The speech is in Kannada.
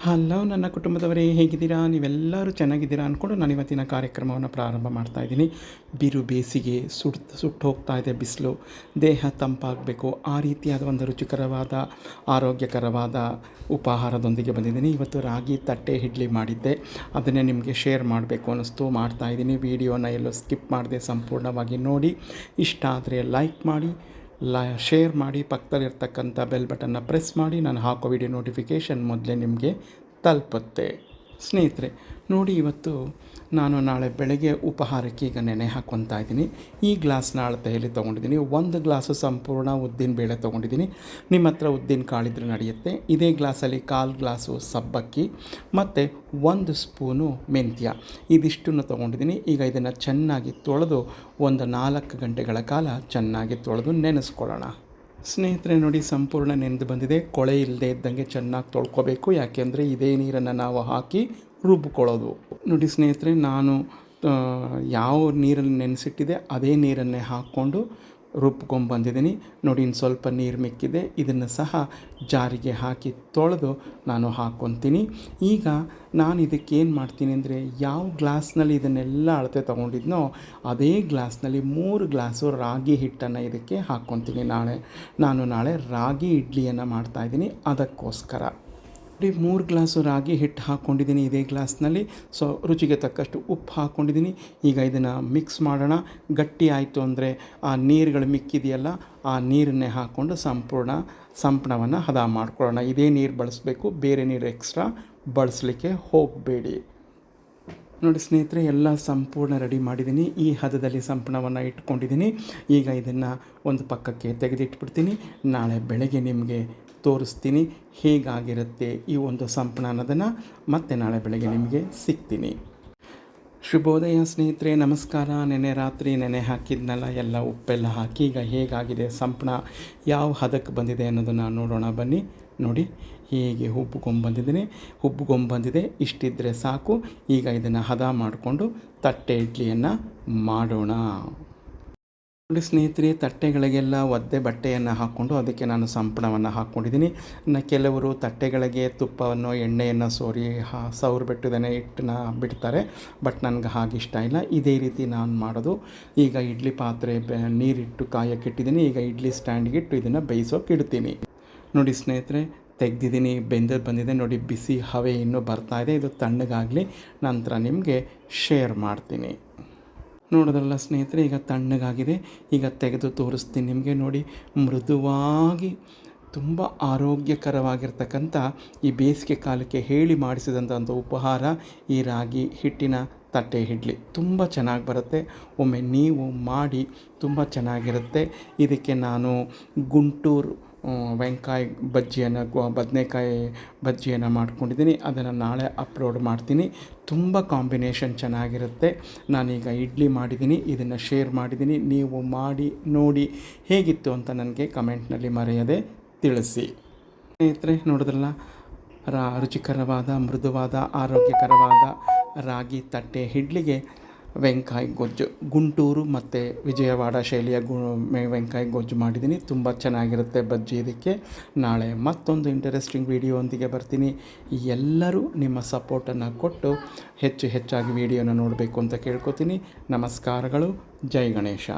ಹಲೋ ನನ್ನ ಕುಟುಂಬದವರೇ, ಹೇಗಿದ್ದೀರಾ? ನೀವೆಲ್ಲರೂ ಚೆನ್ನಾಗಿದ್ದೀರಾ ಅಂದ್ಕೊಂಡು ನಾನು ಇವತ್ತಿನ ಕಾರ್ಯಕ್ರಮವನ್ನು ಪ್ರಾರಂಭ ಮಾಡ್ತಾ ಇದ್ದೀನಿ. ಬಿರು ಬೇಸಿಗೆ ಸುಡ್ ಸುಟ್ಟು ಹೋಗ್ತಾ ಇದೆ ಬಿಸಿಲು. ದೇಹ ತಂಪಾಗಬೇಕು. ಆ ರೀತಿಯಾದ ಒಂದು ರುಚಿಕರವಾದ, ಆರೋಗ್ಯಕರವಾದ ಉಪಹಾರದೊಂದಿಗೆ ಬಂದಿದ್ದೀನಿ. ಇವತ್ತು ರಾಗಿ ತಟ್ಟೆ ಇಡ್ಲಿ ಮಾಡಿದ್ದೆ. ಅದನ್ನೇ ನಿಮಗೆ ಶೇರ್ ಮಾಡಬೇಕು ಅನ್ನಿಸ್ತು. ಮಾಡ್ತಾ ಇದ್ದೀನಿ. ವೀಡಿಯೋನ ಎಲ್ಲೋ ಸ್ಕಿಪ್ ಮಾಡದೆ ಸಂಪೂರ್ಣವಾಗಿ ನೋಡಿ. ಇಷ್ಟ ಆದರೆ ಲೈಕ್ ಮಾಡಿ. ಲ, ಶೇರ್ ಮಾಡಿ ಪಕ್ಕದಲ್ಲಿರ್ತಕ್ಕಂಥ ಬೆಲ್ ಬಟನ್ನ ಪ್ರೆಸ್ ಮಾಡಿ ನಾನು ಹಾಕೋ ವಿಡಿಯೋ ನೋಟಿಫಿಕೇಷನ್ ಮೊದಲೇ ನಿಮಗೆ ತಲುಪುತ್ತೆ. ಸ್ನೇಹಿತರೆ, ನೋಡಿ ಇವತ್ತು ನಾನು ನಾಳೆ ಬೆಳಗ್ಗೆ ಉಪಹಾರಕ್ಕೆ ಈಗ ನೆನೆ ಹಾಕ್ಕೊತಾ ಇದ್ದೀನಿ. ಈ ಗ್ಲಾಸ್ನ ಅಳತೆಯಲ್ಲಿ ತೊಗೊಂಡಿದ್ದೀನಿ. ಒಂದು ಗ್ಲಾಸು ಸಂಪೂರ್ಣ ಉದ್ದಿನ ಬೇಳೆ ತೊಗೊಂಡಿದ್ದೀನಿ. ನಿಮ್ಮ ಹತ್ರ ಉದ್ದಿನ ಕಾಳಿದ್ರೆ ನಡೆಯುತ್ತೆ. ಇದೇ ಗ್ಲಾಸಲ್ಲಿ ಕಾಲು ಗ್ಲಾಸು ಸಬ್ಬಕ್ಕಿ, ಮತ್ತು ಒಂದು ಸ್ಪೂನು ಮೆಂತ್ಯ. ಇದಿಷ್ಟನ್ನು ತೊಗೊಂಡಿದ್ದೀನಿ. ಈಗ ಇದನ್ನು ಚೆನ್ನಾಗಿ ತೊಳೆದು ಒಂದು ನಾಲ್ಕು ಗಂಟೆಗಳ ಕಾಲ ಚೆನ್ನಾಗಿ ತೊಳೆದು ನೆನೆಸ್ಕೊಳ್ಳೋಣ. ಸ್ನೇಹಿತರೆ, ನೋಡಿ ಸಂಪೂರ್ಣ ನೆನೆದು ಬಂದಿದೆ. ಕೊಳೆ ಇಲ್ಲದೆ ಇದ್ದಂಗೆ ಚೆನ್ನಾಗಿ ತೊಳ್ಕೊಬೇಕು. ಯಾಕೆಂದರೆ ಇದೇ ನೀರನ್ನು ನಾವು ಹಾಕಿ ರುಬ್ಬಿಕೊಳ್ಳೋದು ನೋಡಿ ಸ್ನೇಹಿತರೆ, ನಾನು ಯಾವ ನೀರಲ್ಲಿ ನೆನೆಸಿಟ್ಟಿದೆ, ಅದೇ ನೀರನ್ನೇ ಹಾಕ್ಕೊಂಡು ರುಬ್ಕೊಂಬಂದಿದ್ದೀನಿ ನೋಡಿ, ಇನ್ನು ಸ್ವಲ್ಪ ನೀರು ಮಿಕ್ಕಿದೆ. ಇದನ್ನು ಸಹ ಜಾರಿಗೆ ಹಾಕಿ ತೊಳೆದು ನಾನು ಹಾಕ್ಕೊತೀನಿ ಈಗ ನಾನು ಇದಕ್ಕೆ ಏನು ಮಾಡ್ತೀನಿ ಅಂದರೆ, ಯಾವ ಗ್ಲಾಸ್ನಲ್ಲಿ ಇದನ್ನೆಲ್ಲ ಅಳತೆ ತೊಗೊಂಡಿದ್ನೋ, ಅದೇ ಗ್ಲಾಸ್ನಲ್ಲಿ ಮೂರು ಗ್ಲಾಸು ರಾಗಿ ಹಿಟ್ಟನ್ನು ಇದಕ್ಕೆ ಹಾಕ್ಕೊತೀನಿ ನಾಳೆ. ನಾನು ನಾಳೆ ರಾಗಿ ಇಡ್ಲಿಯನ್ನು ಮಾಡ್ತಾಯಿದ್ದೀನಿ ಅದಕ್ಕೋಸ್ಕರ. ನೋಡಿ, ಮೂರು ಗ್ಲಾಸು ರಾಗಿ ಹಿಟ್ಟು ಹಾಕ್ಕೊಂಡಿದ್ದೀನಿ ಇದೇ ಗ್ಲಾಸ್ನಲ್ಲಿ. ಸೊ, ರುಚಿಗೆ ತಕ್ಕಷ್ಟು ಉಪ್ಪು ಹಾಕ್ಕೊಂಡಿದ್ದೀನಿ ಈಗ ಇದನ್ನು ಮಿಕ್ಸ್ ಮಾಡೋಣ. ಗಟ್ಟಿ ಆಯಿತು ಅಂದರೆ ಆ ನೀರುಗಳು ಮಿಕ್ಕಿದೆಯಲ್ಲ, ಆ ನೀರನ್ನೇ ಹಾಕ್ಕೊಂಡು ಸಂಪೂರ್ಣ ಸಂಪಣವನ್ನು ಹದ ಮಾಡ್ಕೊಳ್ಳೋಣ. ಇದೇ ನೀರು ಬಳಸಬೇಕು, ಬೇರೆ ನೀರು ಎಕ್ಸ್ಟ್ರಾ ಬಳಸಲಿಕ್ಕೆ ಹೋಗಬೇಡಿ. ನೋಡಿ ಸ್ನೇಹಿತರೆ, ಎಲ್ಲ ಸಂಪೂರ್ಣ ರೆಡಿ ಮಾಡಿದ್ದೀನಿ. ಈ ಹದದಲ್ಲಿ ಸಂಪೂರ್ಣವನ್ನು ಇಟ್ಕೊಂಡಿದ್ದೀನಿ. ಈಗ ಇದನ್ನು ಒಂದು ಪಕ್ಕಕ್ಕೆ ತೆಗೆದಿಟ್ಬಿಡ್ತೀನಿ. ನಾಳೆ ಬೆಳಗ್ಗೆ ನಿಮಗೆ ತೋರಿಸ್ತೀನಿ ಹೇಗಾಗಿರುತ್ತೆ ಈ ಒಂದು ಸಂಪಣ ಅನ್ನೋದನ್ನು ಮತ್ತೆ ನಾಳೆ ಬೆಳಗ್ಗೆ ನಿಮಗೆ ಸಿಗ್ತೀನಿ. ಶುಭೋದಯ ಸ್ನೇಹಿತರೆ, ನಮಸ್ಕಾರ. ನೆನೆ ರಾತ್ರಿ ನೆನೆ ಹಾಕಿದ್ನಲ್ಲ, ಎಲ್ಲ ಉಪ್ಪೆಲ್ಲ ಹಾಕಿ ಈಗ ಹೇಗಾಗಿದೆ ಸಂಪಣ ಯಾವ ಹದಕ್ಕೆ ಬಂದಿದೆ ಅನ್ನೋದನ್ನು ನೋಡೋಣ ಬನ್ನಿ. ನೋಡಿ, ಹೀಗೆ ಹುಬ್ಕೊಂಬಂದಿದ್ದೀನಿ ಹುಬ್ಕೊಂಬಂದಿದೆ ಇಷ್ಟಿದ್ದರೆ ಸಾಕು. ಈಗ ಇದನ್ನು ಹದ ಮಾಡಿಕೊಂಡು ತಟ್ಟೆ ಇಡ್ಲಿಯನ್ನು ಮಾಡೋಣ. ನೋಡಿ ಸ್ನೇಹಿತರೆ, ತಟ್ಟೆಗಳಿಗೆಲ್ಲ ಒದ್ದೆ ಬಟ್ಟೆಯನ್ನು ಹಾಕ್ಕೊಂಡು ಅದಕ್ಕೆ ನಾನು ಸಂಪಣವನ್ನು ಹಾಕ್ಕೊಂಡಿದ್ದೀನಿ. ಇನ್ನು ಕೆಲವರು ತಟ್ಟೆಗಳಿಗೆ ತುಪ್ಪವನ್ನು, ಎಣ್ಣೆಯನ್ನು ಸೋರಿ, ಹಾ ಸೌರು ಬೆಟ್ಟದನೆ ಹಿಟ್ಟನ್ನ ಬಿಡ್ತಾರೆ. ಬಟ್ ನನಗೆ ಹಾಗೆ ಇಷ್ಟ ಇಲ್ಲ. ಇದೇ ರೀತಿ ನಾನು ಮಾಡೋದು. ಈಗ ಇಡ್ಲಿ ಪಾತ್ರೆ ನೀರಿಟ್ಟು ಕಾಯಕ್ಕಿಟ್ಟಿದ್ದೀನಿ ಈಗ ಇಡ್ಲಿ ಸ್ಟ್ಯಾಂಡ್ಗಿಟ್ಟು ಇದನ್ನು ಬೇಯಿಸೋಕೆ ಇಡ್ತೀನಿ. ನೋಡಿ ಸ್ನೇಹಿತರೆ, ತೆಗೆದಿದ್ದೀನಿ ಬೆಂದದ್ದು ಬಂದಿದೆ, ನೋಡಿ ಬಿಸಿ ಹವೆ ಇನ್ನೂ ಬರ್ತಾ ಇದೆ. ಇದು ತಣ್ಣಗಾಗಲಿ ನಂತರ ನಿಮಗೆ ಶೇರ್ ಮಾಡ್ತೀನಿ. ನೋಡೋದ್ರಲ್ಲ ಸ್ನೇಹಿತರೆ, ಈಗ ತಣ್ಣಗಾಗಿದೆ. ಈಗ ತೆಗೆದು ತೋರಿಸ್ತೀನಿ ನಿಮಗೆ, ನೋಡಿ. ಮೃದುವಾಗಿ, ತುಂಬ ಆರೋಗ್ಯಕರವಾಗಿರ್ತಕ್ಕಂಥ ಈ ಬೇಸಿಗೆ ಕಾಲಕ್ಕೆ ಹೇಳಿ ಮಾಡಿಸಿದಂಥ ಒಂದು ಉಪಹಾರ, ಈ ರಾಗಿ ಹಿಟ್ಟಿನ ತಟ್ಟೆ ಇಡ್ಲಿ. ತುಂಬ ಚೆನ್ನಾಗಿ ಬರುತ್ತೆ. ಒಮ್ಮೆ ನೀವು ಮಾಡಿ, ತುಂಬ ಚೆನ್ನಾಗಿರುತ್ತೆ. ಇದಕ್ಕೆ ನಾನು ಗುಂಟೂರು ವೆಂಕಾಯ ಬಜ್ಜಿಯನ್ನು ಬದನೆಕಾಯಿ ಬಜ್ಜಿಯನ್ನು ಮಾಡ್ಕೊಂಡಿದ್ದೀನಿ. ಅದನ್ನು ನಾಳೆ ಅಪ್ಲೋಡ್ ಮಾಡ್ತೀನಿ. ತುಂಬ ಕಾಂಬಿನೇಷನ್ ಚೆನ್ನಾಗಿರುತ್ತೆ. ನಾನೀಗ ಇಡ್ಲಿ ಮಾಡಿದ್ದೀನಿ. ಇದನ್ನು ಶೇರ್ ಮಾಡಿದ್ದೀನಿ. ನೀವು ಮಾಡಿ, ನೋಡಿ ಹೇಗಿತ್ತು ಅಂತ ನನಗೆ ಕಮೆಂಟ್ನಲ್ಲಿ ಮರೆಯದೆ ತಿಳಿಸಿ. ಸ್ನೇಹಿತರೆ, ನೋಡಿದ್ರಲ್ಲ? ರುಚಿಕರವಾದ, ಮೃದುವಾದ, ಆರೋಗ್ಯಕರವಾದ ರಾಗಿ ತಟ್ಟೆ ಇಡ್ಲಿಗೆ ವೆಂಕಾಯ ಗೊಜ್ಜು, ಗುಂಟೂರು ಮತ್ತು ವಿಜಯವಾಡ ಶೈಲಿಯ ಗು ವೆಂಕಾಯ ಗೊಜ್ಜು ಮಾಡಿದ್ದೀನಿ. ತುಂಬ ಚೆನ್ನಾಗಿರುತ್ತೆ ಬಜ್ಜಿ ಇದಕ್ಕೆ. ನಾಳೆ ಮತ್ತೊಂದು ಇಂಟರೆಸ್ಟಿಂಗ್ ವಿಡಿಯೋ ಬರ್ತೀನಿ. ಎಲ್ಲರೂ ನಿಮ್ಮ ಸಪೋರ್ಟನ್ನು ಕೊಟ್ಟು ಹೆಚ್ಚು ಹೆಚ್ಚಾಗಿ ವಿಡಿಯೋನ ನೋಡಬೇಕು ಅಂತ ಕೇಳ್ಕೊತೀನಿ. ನಮಸ್ಕಾರಗಳು. ಜೈ ಗಣೇಶ.